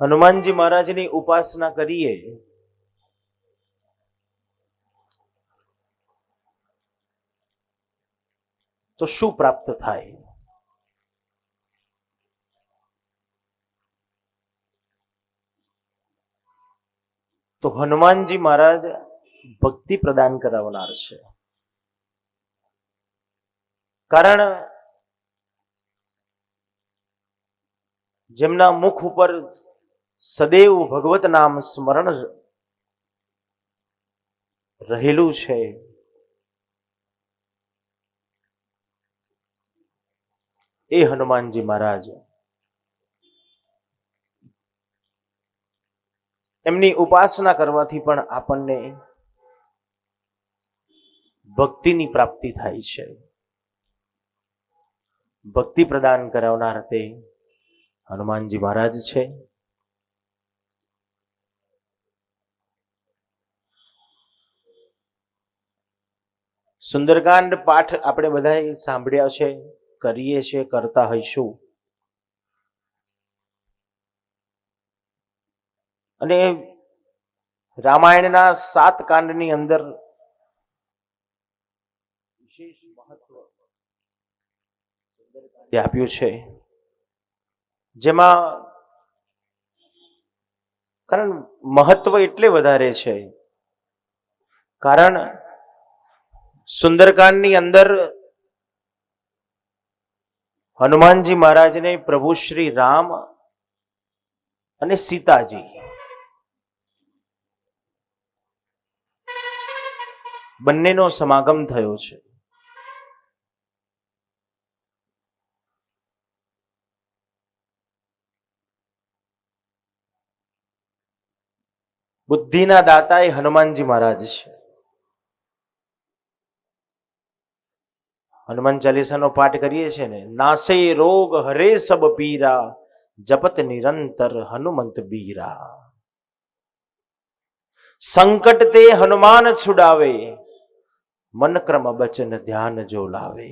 હનુમાનજી મહારાજની ઉપાસના કરીએ. તો શું પ્રાપ્ત થાય? તો હનુમાનજી મહારાજ ભક્તિ પ્રદાન કરાવનાર છે. કારણ જેમના મુખ ઉપર સદૈવ ભગવત નામ સ્મરણ રહેલું છે. એ હનુમાનજી મહારાજ. એમની ઉપાસના કરવાથી પણ આપણને ભક્તિની પ્રાપ્તિ થાય છે. ભક્તિ પ્રદાન કરાવનાર તે હનુમાનજી મહારાજ છે. સુંદરકાંડ પાઠ આપણે બધાએ સાંભળ્યા છે, કરીએ છીએ, કરતા હોઈશું. અને રામાયણના સાત કાંડની અંદર વિશેષ મહત્વ આપ્યું છે. જેમાં કારણ મહત્વ એટલે વધારે છે. કારણ સુંદરકાંડની અંદર હનુમાનજી મહારાજને પ્રભુ શ્રી રામ અને સીતાજી બંનેનો સમાગમ થયો છે. બુદ્ધિના દાતા એ હનુમાનજી મહારાજ છે. હનુમાન ચાલીસાનો પાઠ કરીએ છીએ ને નાસે રોગ હરે સબ પીરા, જપત નિરંતર હનુમંત બીરા. સંકટ તે હનુમાન છુડાવે, મન ક્રમ બચન ધ્યાન જો લાવે.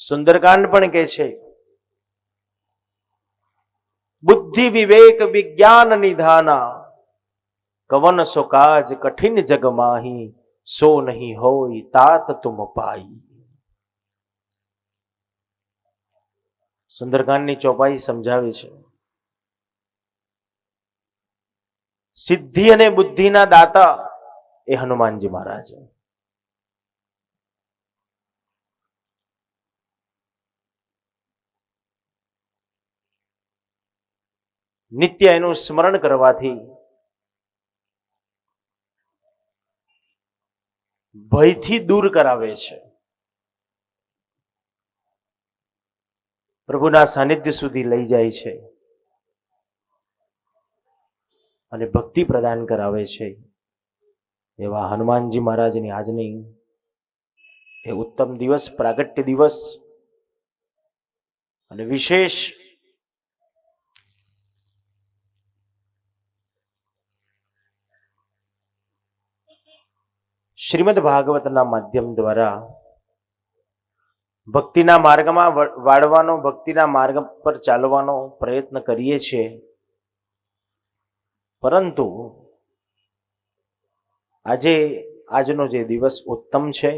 સુંદરકાંડ પણ કે છે બુદ્ધિ વિવેક વિજ્ઞાન નિધાના. કવન સો કાજ કઠિન જગ માહી, સો નહીં હોય તાત તુમ પાઈ સુંદરકાંડની ચોપાઈ સમજાવે છે. સિદ્ધિ અને બુદ્ધિના દાતા એ હનુમાનજી મહારાજ. નિત્ય એનું સ્મરણ કરવાથી ભયથી દૂર કરાવે છે. પ્રભુના સાનિધ્ય સુધી લઈ જાય છે અને ભક્તિ પ્રદાન કરાવે છે. એવા હનુમાનજી મહારાજની આજની એ ઉત્તમ દિવસ, પ્રાગટ્ય દિવસ અને વિશેષ શ્રીમદ ભાગવતના માધ્યમ દ્વારા ભક્તિના માર્ગમાં વાળવાનો, ભક્તિના માર્ગ પર ચાલવાનો પ્રયત્ન કરીએ છીએ. પરંતુ આજે આજનો જે દિવસ ઉત્તમ છે,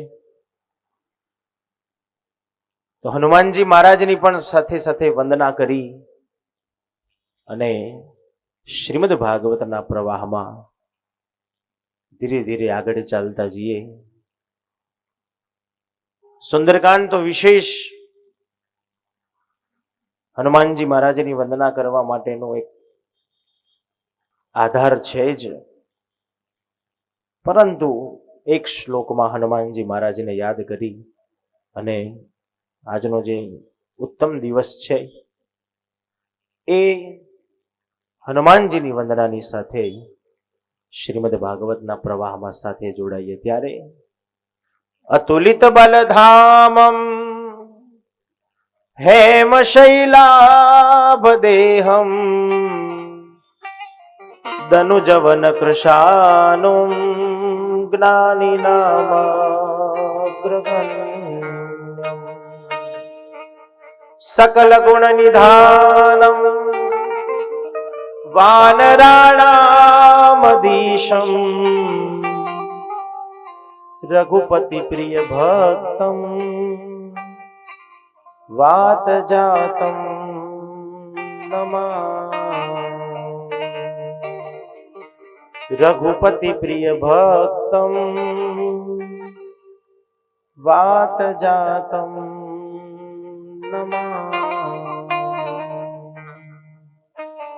તો હનુમાનજી મહારાજની પણ સાથે સાથે વંદના કરી અને શ્રીમદ ભાગવતના પ્રવાહમાં ધીરે ધીરે આગળ ચાલતા જઈએ. સુંદરકાંડ તો વિશેષ હનુમાનજી મહારાજની વંદના કરવા માટેનો એક આધાર છે જ. પરંતુ એક શ્લોકમાં હનુમાનજી મહારાજને યાદ કરી અને આજનો જે ઉત્તમ દિવસ છે એ હનુમાનજીની વંદનાની સાથે શ્રીમદ ભાગવતના પ્રવાહમાં સાથે જોડાઈએ ત્યારે અતુલિત બલધામમ હેમ શૈલાભ દેહમ દનુજવન કૃષાનું જ્ઞાની નામ રામદીશમ રઘુપતિ પ્રિય ભક્તમ વાત જાતમ રઘુપતિ પ્રિય ભક્તમ વાત જાતમ નમા